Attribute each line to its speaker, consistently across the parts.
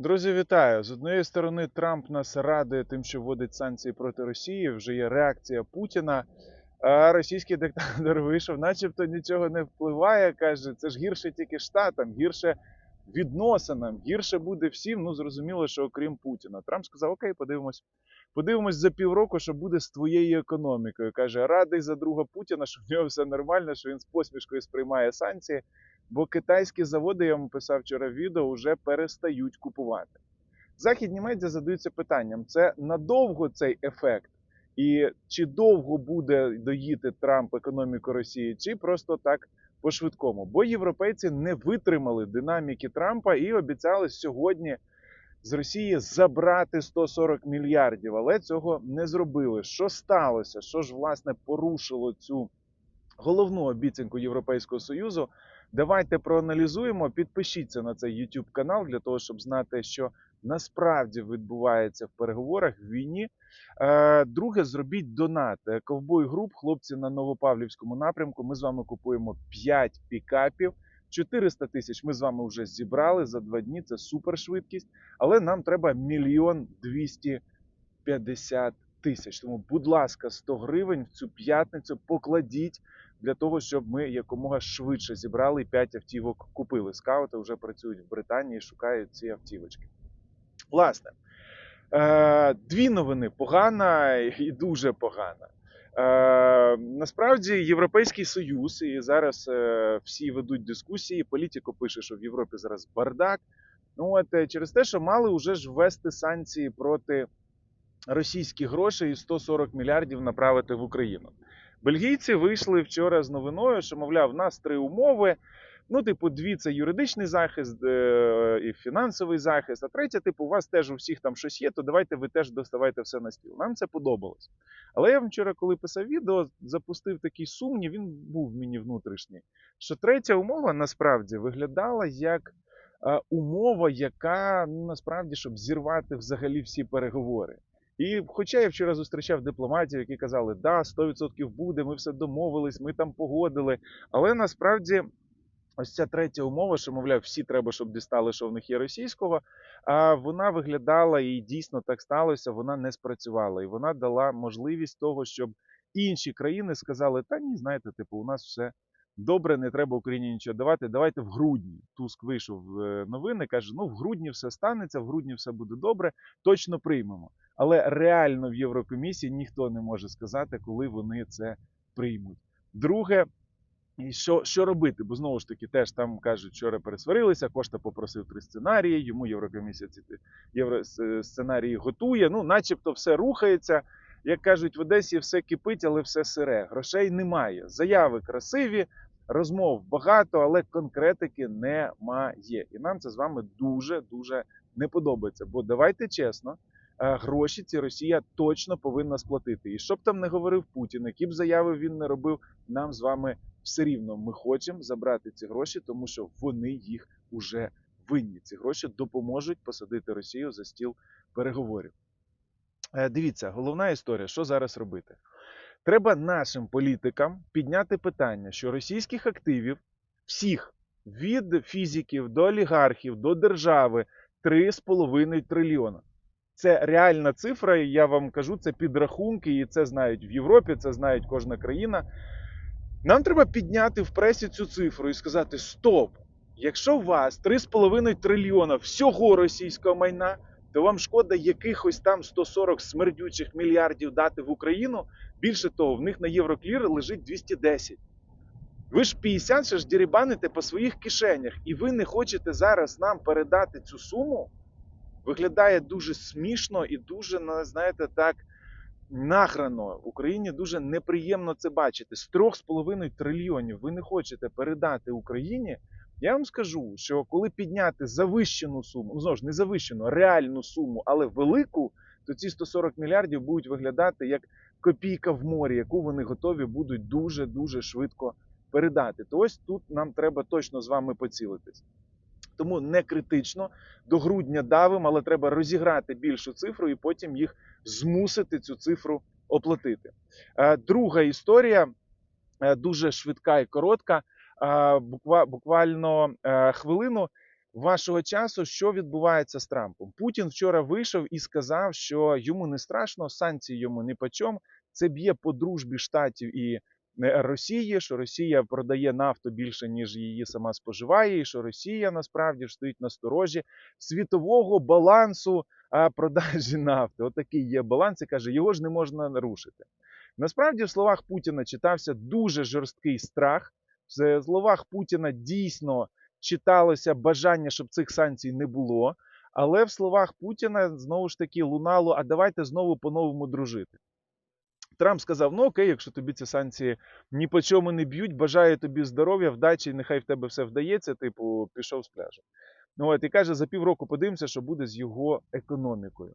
Speaker 1: Друзі, вітаю! З однієї сторони, Трамп нас радує тим, що вводить санкції проти Росії. Вже є реакція Путіна. А російський диктатор вийшов, начебто нічого не впливає. каже, це ж гірше тільки штатам, гірше відносинам, гірше буде всім. Ну зрозуміло, що окрім Путіна. Трамп сказав: Окей, подивимось. Подивимось за півроку, що буде з твоєю економікою. Каже, радий за друга Путіна, що в нього все нормально, що він з посмішкою сприймає санкції. Бо китайські заводи, я вам писав вчора відео, вже перестають купувати. Західні медіа задаються питанням: це надовго цей ефект, і чи довго буде доїти Трамп економіку Росії, чи просто так по-швидкому? Бо європейці не витримали динаміки Трампа і обіцяли сьогодні з Росії забрати 140 мільярдів, але цього не зробили. Що сталося? Що ж власне порушило цю головну обіцянку Європейського Союзу? Давайте проаналізуємо. Підпишіться на цей YouTube канал для того, щоб знати, що насправді відбувається в переговорах в війні. Е, Друге, зробіть донат. Ковбой груп, хлопці на Новопавлівському напрямку. Ми з вами купуємо 5 пікапів. 400 тисяч ми з вами вже зібрали за два дні. Це супершвидкість. Але нам треба мільйон 250 тисяч. Тому, будь ласка, 100 гривень в цю п'ятницю покладіть для того, щоб ми якомога швидше зібрали і 5 автівок купили. Скаути вже працюють в Британії, шукають ці автівочки. Власне, е, дві новини погана і дуже погана. Е, насправді Європейський Союз, і зараз е, всі ведуть дискусії. Політико пише, що в Європі зараз бардак. Ну от через те, що мали вже ж ввести санкції проти російських грошей і 140 мільярдів направити в Україну. Бельгійці вийшли вчора з новиною, що мовляв, в нас три умови. Ну, типу, дві це юридичний захист е, і фінансовий захист. А третя, типу, у вас теж у всіх там щось є, то давайте ви теж доставайте все на стіл. Нам це подобалось. Але я вчора, коли писав відео, запустив такий сумнів, він був мені внутрішній. Що третя умова насправді виглядала як е, умова, яка ну насправді щоб зірвати взагалі всі переговори. І хоча я вчора зустрічав дипломатів, які казали, да, 100% буде, ми все домовились, ми там погодили. Але насправді ось ця третя умова, що, мовляв, всі треба, щоб дістали, що в них є російського, а вона виглядала і дійсно так сталося, вона не спрацювала. І вона дала можливість того, щоб інші країни сказали, та ні, знаєте, типу, у нас все добре, не треба Україні нічого давати. Давайте в грудні. Туск вийшов е, новини, каже: ну в грудні все станеться, в грудні все буде добре, точно приймемо. Але реально в Єврокомісії ніхто не може сказати, коли вони це приймуть. Друге, що, що робити? Бо знову ж таки, теж там кажуть, вчора пересварилися, Кошта попросив три сценарії, йому Єврокомісія ці євро сценарії готує. Ну, начебто, все рухається. Як кажуть, в Одесі все кипить, але все сире. Грошей немає. Заяви красиві, розмов багато, але конкретики немає. І нам це з вами дуже дуже не подобається. Бо давайте чесно. е, Гроші ці Росія точно повинна сплатити. І що б там не говорив Путін, які б заяви він не робив, нам з вами все рівно ми хочемо забрати ці гроші, тому що вони їх уже винні. Ці гроші допоможуть посадити Росію за стіл переговорів. Е, Дивіться, головна історія, що зараз робити? Треба нашим політикам підняти питання, що російських активів всіх від фізиків до олігархів до держави 3,5 трильйона. Це реальна цифра, і я вам кажу, це підрахунки, і це знають в Європі, це знають кожна країна. Нам треба підняти в пресі цю цифру і сказати: стоп! Якщо у вас 3,5 трильйона всього російського майна, то вам шкода якихось там 140 смердючих мільярдів дати в Україну. Більше того, в них на Євроклір лежить 210. Ви ж 50 ще ж дірібаните по своїх кишенях, і ви не хочете зараз нам передати цю суму. Виглядає дуже смішно і дуже, знаєте, так награно. Україні дуже неприємно це бачити. З 3,5 трильйонів ви не хочете передати Україні. Я вам скажу, що коли підняти завищену суму, ну знову ж не завищену, реальну суму, але велику, то ці 140 мільярдів будуть виглядати як копійка в морі, яку вони готові будуть дуже дуже швидко передати. То ось тут нам треба точно з вами поцілитись. Тому не критично до грудня давимо, але треба розіграти більшу цифру і потім їх змусити цю цифру оплатити. Е, Друга історія е, дуже швидка і коротка. Е, буква- Буквально хвилину. Вашого часу, що відбувається з Трампом. Путін вчора вийшов і сказав, що йому не страшно, санкції йому не почом. Це б'є по дружбі штатів і е, Росії, що Росія продає нафту більше, ніж її сама споживає, і що Росія насправді стоїть на сторожі світового балансу продажі нафти. Отакий є баланс і каже, його ж не можна нарушити. Насправді, в словах Путіна читався дуже жорсткий страх. В словах Путіна дійсно читалося бажання, щоб цих санкцій не було. Але в словах Путіна знову ж таки лунало: а давайте знову по-новому дружити. Трамп сказав: ну окей, якщо тобі ці санкції ні по чому не б'ють, бажаю тобі здоров'я, вдачі, нехай в тебе все вдається, типу, пішов з пляжу. Ну от і каже, за півроку подивимося, що буде з його економікою.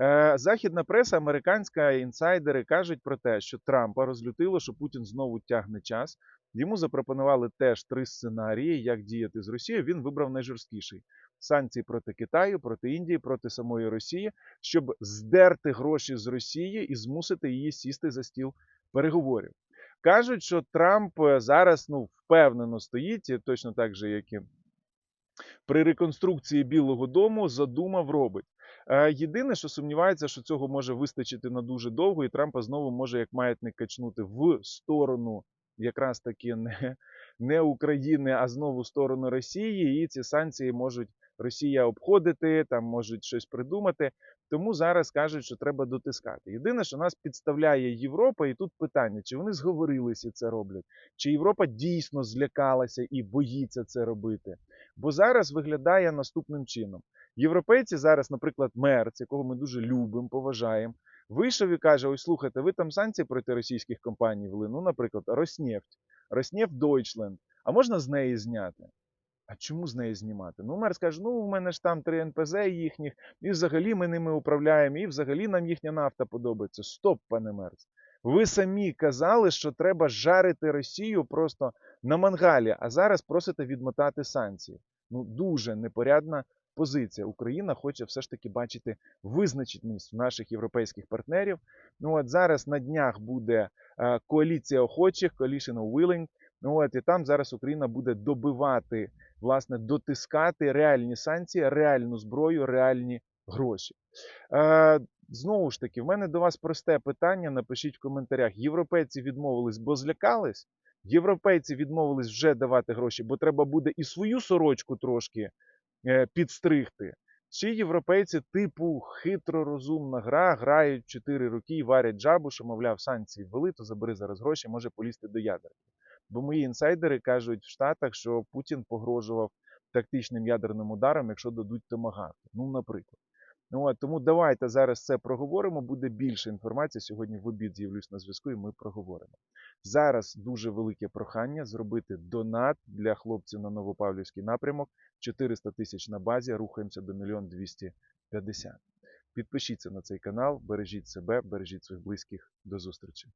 Speaker 1: Е, Західна преса, американська інсайдери кажуть про те, що Трампа розлютило, що Путін знову тягне час. Йому запропонували теж три сценарії, як діяти з Росією. Він вибрав найжорсткіший: санкції проти Китаю, проти Індії, проти самої Росії, щоб здерти гроші з Росії і змусити її сісти за стіл переговорів. Кажуть, що Трамп е, зараз ну впевнено стоїть, точно так же, як і при реконструкції Білого Дому задумав робить. Е, Єдине, що сумнівається, що цього може вистачити на дуже довго, і Трампа знову може як маятник качнути в сторону якраз таки не, не України, а знову в сторону Росії. І ці санкції можуть Росія обходити, там можуть щось придумати. Тому зараз кажуть, що треба дотискати. Єдине, що нас підставляє Європа, і тут питання: чи вони зговорилися це роблять, чи Європа дійсно злякалася і боїться це робити. Бо зараз виглядає наступним чином. Європейці зараз, наприклад, Мерц, якого ми дуже любимо, поважаємо, вийшов і каже: Ось слухайте, ви там санкції проти російських компаній вели, ну, наприклад, Роснефть, Роснефть Deutschland, а можна з неї зняти? А чому з неї знімати? Ну, мер скаже, ну в мене ж там три НПЗ їхніх, і взагалі ми ними управляємо, і взагалі нам їхня нафта подобається. Стоп, пане Мерц. Ви самі казали, що треба жарити Росію просто на мангалі, а зараз просите відмотати санкції. Ну, дуже непорядна позиція. Україна хоче все ж таки бачити визначеність наших європейських партнерів. Ну от зараз на днях буде е, коаліція охочих, coalition of willing. Ну от і там зараз Україна буде добивати, власне, дотискати реальні санкції, реальну зброю, реальні гроші. Е, Знову ж таки, в мене до вас просте питання. Напишіть в коментарях: європейці відмовились, бо злякались. Європейці відмовились вже давати гроші, бо треба буде і свою сорочку трошки е, підстригти. Чи європейці, типу хитро розумна гра, грають 4 роки і варять жабу, що, мовляв, санкції ввели, то забери зараз гроші, може полізти до ядерки. Бо мої інсайдери кажуть в Штатах, що Путін погрожував тактичним ядерним ударом, якщо дадуть томагавки. Ну, наприклад. Ну, от, Тому давайте зараз це проговоримо. Буде більше інформації. Сьогодні в обід з'явлюсь на зв'язку, і ми проговоримо. Зараз дуже велике прохання зробити донат для хлопців на Новопавлівський напрямок. 400 тисяч на базі. Рухаємося до 1 250. Підпишіться на цей канал, бережіть себе, бережіть своїх близьких. До зустрічі.